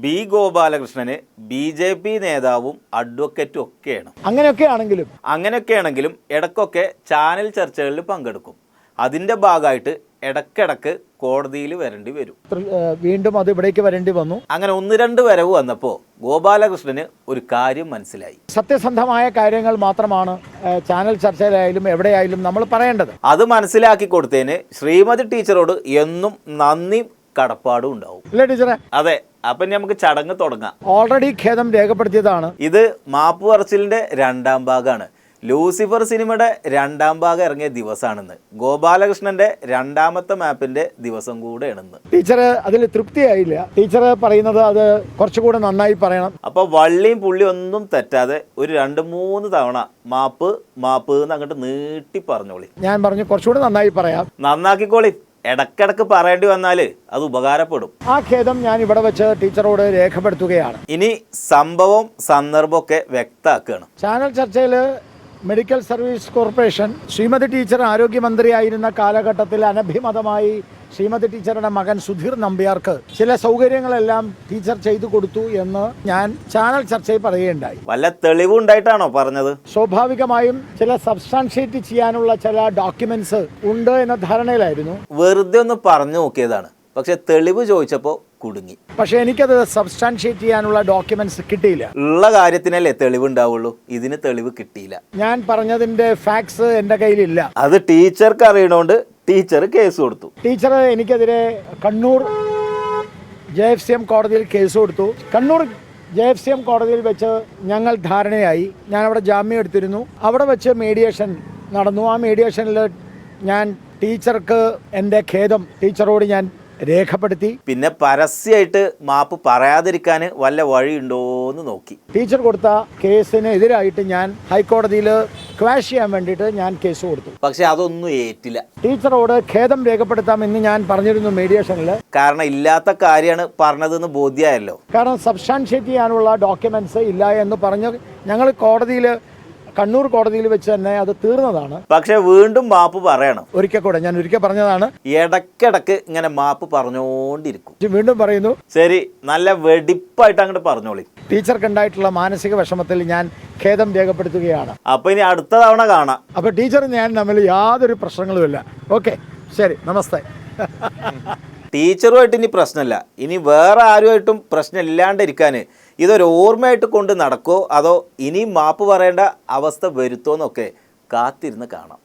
B ഗോപാലകൃഷ്ണന് B J P നേതാവും അഡ്വക്കറ്റും ഒക്കെയാണ്. അങ്ങനെയൊക്കെ ആണെങ്കിലും അങ്ങനെയൊക്കെയാണെങ്കിലും ഇടയ്ക്കൊക്കെ ചാനൽ ചർച്ചകളിൽ പങ്കെടുക്കും. അതിന്റെ ഭാഗമായിട്ട് ഇടക്കിടക്ക് കോടതിയിൽ വരേണ്ടി വരും. വീണ്ടും അത് ഇവിടേക്ക് വരേണ്ടി വന്നു. അങ്ങനെ ഒന്ന് രണ്ട് വരവ് വന്നപ്പോൾ ഗോപാലകൃഷ്ണന് ഒരു കാര്യം മനസ്സിലായി. സത്യസന്ധമായ കാര്യങ്ങൾ മാത്രമാണ് ചാനൽ ചർച്ചയിലായാലും എവിടെയായാലും നമ്മൾ പറയേണ്ടത്. അത് മനസ്സിലാക്കി കൊടുത്തതിന് ശ്രീമതി ടീച്ചറോട് എന്നും നന്ദി കടപ്പാടും ഉണ്ടാവും. അല്ലേ ടീച്ചറെ? അതെ അപ്പം ഇനി നമുക്ക് ചടങ്ങ് തുടങ്ങാം. ഓൾറെഡി ഖേദം രേഖപ്പെടുത്തിയതാണ്. ഇത് മാപ്പ് പറച്ചിലിന്റെ രണ്ടാം ഭാഗമാണ്. ലൂസിഫർ സിനിമയുടെ രണ്ടാം ഭാഗം ഇറങ്ങിയ ദിവസമാണെന്ന്. ഗോപാലകൃഷ്ണന്റെ രണ്ടാമത്തെ മാപ്പിന്റെ ദിവസം കൂടെയാണെന്ന് ടീച്ചർ അതിൽ തൃപ്തിയായില്ല. ടീച്ചർ പറയുന്നത് അത് കുറച്ചുകൂടെ നന്നായി പറയണം. അപ്പൊ വള്ളിയും പുള്ളി ഒന്നും തെറ്റാതെ ഒരു രണ്ട് മൂന്ന് തവണ മാപ്പ് മാപ്പ് എന്ന് അങ്ങോട്ട് നീട്ടി പറഞ്ഞോളി. ഞാൻ പറഞ്ഞു കുറച്ചുകൂടെ നന്നായി പറയാം. നന്നാക്കിക്കോളി. ഇടക്കിടക്ക് പറയേണ്ടി വന്നാൽ അത് ഉപകാരപ്പെടും. ആ ഖേദം ഞാൻ ഇവിടെ വെച്ച് ടീച്ചറോട് രേഖപ്പെടുത്തുകയാണ്. ഇനി സംഭവം സന്ദർഭമൊക്കെ വ്യക്തമാക്കുകയാണ്. ചാനൽ ചർച്ചയിൽ medical service corporation Sreemathi teacher ആരോഗ്യമന്ത്രിയായിരുന്ന കാലഘട്ടത്തിൽ അനഭിമതമായി ശ്രീമതി ടീച്ചറുടെ മകൻ സുധീർ നമ്പ്യാർക്ക് ചില സൗകര്യങ്ങളെല്ലാം ടീച്ചർ ചെയ്തു കൊടുത്തു എന്ന് ഞാൻ ചാനൽ ചർച്ചയിൽ പറയുകയുണ്ടായി. വല്ല തെളിവുണ്ടായിട്ടാണോ പറഞ്ഞത്? സ്വാഭാവികമായും ചില സബ്സ്റ്റാൻഷിയേറ്റ് ചെയ്യാനുള്ള ചില ഡോക്യുമെന്റ്സ് ഉണ്ട് എന്ന ധാരണയിലായിരുന്നു. വെറുതെ ഒന്ന് പറഞ്ഞു നോക്കിയതാണ്. പക്ഷെ തെളിവ് ചോദിച്ചപ്പോൾ കുടുങ്ങി. പക്ഷെ എനിക്കത് സബ്സ്റ്റാൻഷിയേറ്റ് ചെയ്യാനുള്ള ഡോക്യുമെന്റ്സ് കിട്ടിയില്ല. ഉള്ള കാര്യത്തിനല്ലേ തെളിവുണ്ടാവുള്ളൂ ഇതിന് തെളിവ് കിട്ടിയില്ല. ഞാൻ പറഞ്ഞതിന്റെ ഫാക്സ് എന്റെ കയ്യിലില്ല. അത് ടീച്ചർക്ക് അറിയണോണ്ട് ടീച്ചർ കേസ് കൊടുത്തു. ടീച്ചർ എനിക്കെതിരെ Kannur J F C M കോടതിയിൽ കേസ് കൊടുത്തു. Kannur J F C M കോടതിയിൽ വെച്ച് ഞങ്ങൾ ധാരണയായി. ഞാൻ അവിടെ ജാമ്യം എടുത്തിരുന്നു. അവിടെ വെച്ച് മീഡിയേഷൻ നടന്നു. ആ മീഡിയേഷനിൽ ഞാൻ ടീച്ചർക്ക് എന്റെ ഖേദം ടീച്ചറോട് ഞാൻ രേഖപ്പെടുത്തി. പിന്നെ പരസ്യമായിട്ട് മാപ്പ് പറയാതിരിക്കാൻ വല്ല വഴിയുണ്ടോ എന്ന് നോക്കി. ടീച്ചർ കൊടുത്ത കേസിന് എതിരായിട്ട് ഞാൻ ഹൈക്കോടതിയിൽ ക്വാഷ് ചെയ്യാൻ വേണ്ടിയിട്ട് ഞാൻ കേസ് കൊടുത്തു. പക്ഷേ അതൊന്നും ഏറ്റില്ല. ടീച്ചറോട് ഖേദം രേഖപ്പെടുത്താമെന്ന് ഞാൻ പറഞ്ഞിരുന്നു മീഡിയേഷനിൽ കാരണം ഇല്ലാത്ത കാര്യമാണ് പറഞ്ഞതെന്ന് ബോധ്യമായല്ലോ കാരണം സബ്സ്റ്റാൻഷിയേറ്റ് ചെയ്യാനുള്ള ഡോക്യുമെന്റ്സ് ഇല്ല എന്ന് പറഞ്ഞ് ഞങ്ങൾ കോടതിയിൽ കണ്ണൂർ കോടതിയിൽ വെച്ച് തന്നെ അത് തീർന്നതാണ്. പക്ഷെ വീണ്ടും മാപ്പ് പറയണം. ഒരിക്കൽ കൂടെ ഞാൻ ഒരിക്കൽ പറഞ്ഞതാണ്. ഇടക്കിടക്ക് ഇങ്ങനെ മാപ്പ് പറഞ്ഞോണ്ടിരിക്കും. വീണ്ടും പറയുന്നു. ശരി നല്ല വെടിപ്പായിട്ട് അങ്ങോട്ട് പറഞ്ഞോളി. ടീച്ചർക്ക് ഉണ്ടായിട്ടുള്ള മാനസിക വിഷമത്തിൽ ഞാൻ ഖേദം രേഖപ്പെടുത്തുകയാണ്. അപ്പൊ ഇനി അടുത്ത തവണ കാണാം. അപ്പൊ ടീച്ചർ ഞാൻ തമ്മിൽ യാതൊരു പ്രശ്നങ്ങളുമില്ല. ഓക്കെ ശരി നമസ്തേ. ടീച്ചറുമായിട്ട് ഇനി പ്രശ്നമില്ല. ഇനി വേറെ ആരുമായിട്ടും പ്രശ്നം ഇല്ലാണ്ടിരിക്കാൻ ഇതൊരു ഓർമ്മയായിട്ട് കൊണ്ട് നടക്കോ അതോ ഇനിയും മാപ്പ് പറയേണ്ട അവസ്ഥ വരുത്തോന്നൊക്കെ കാത്തിരുന്ന് കാണാം.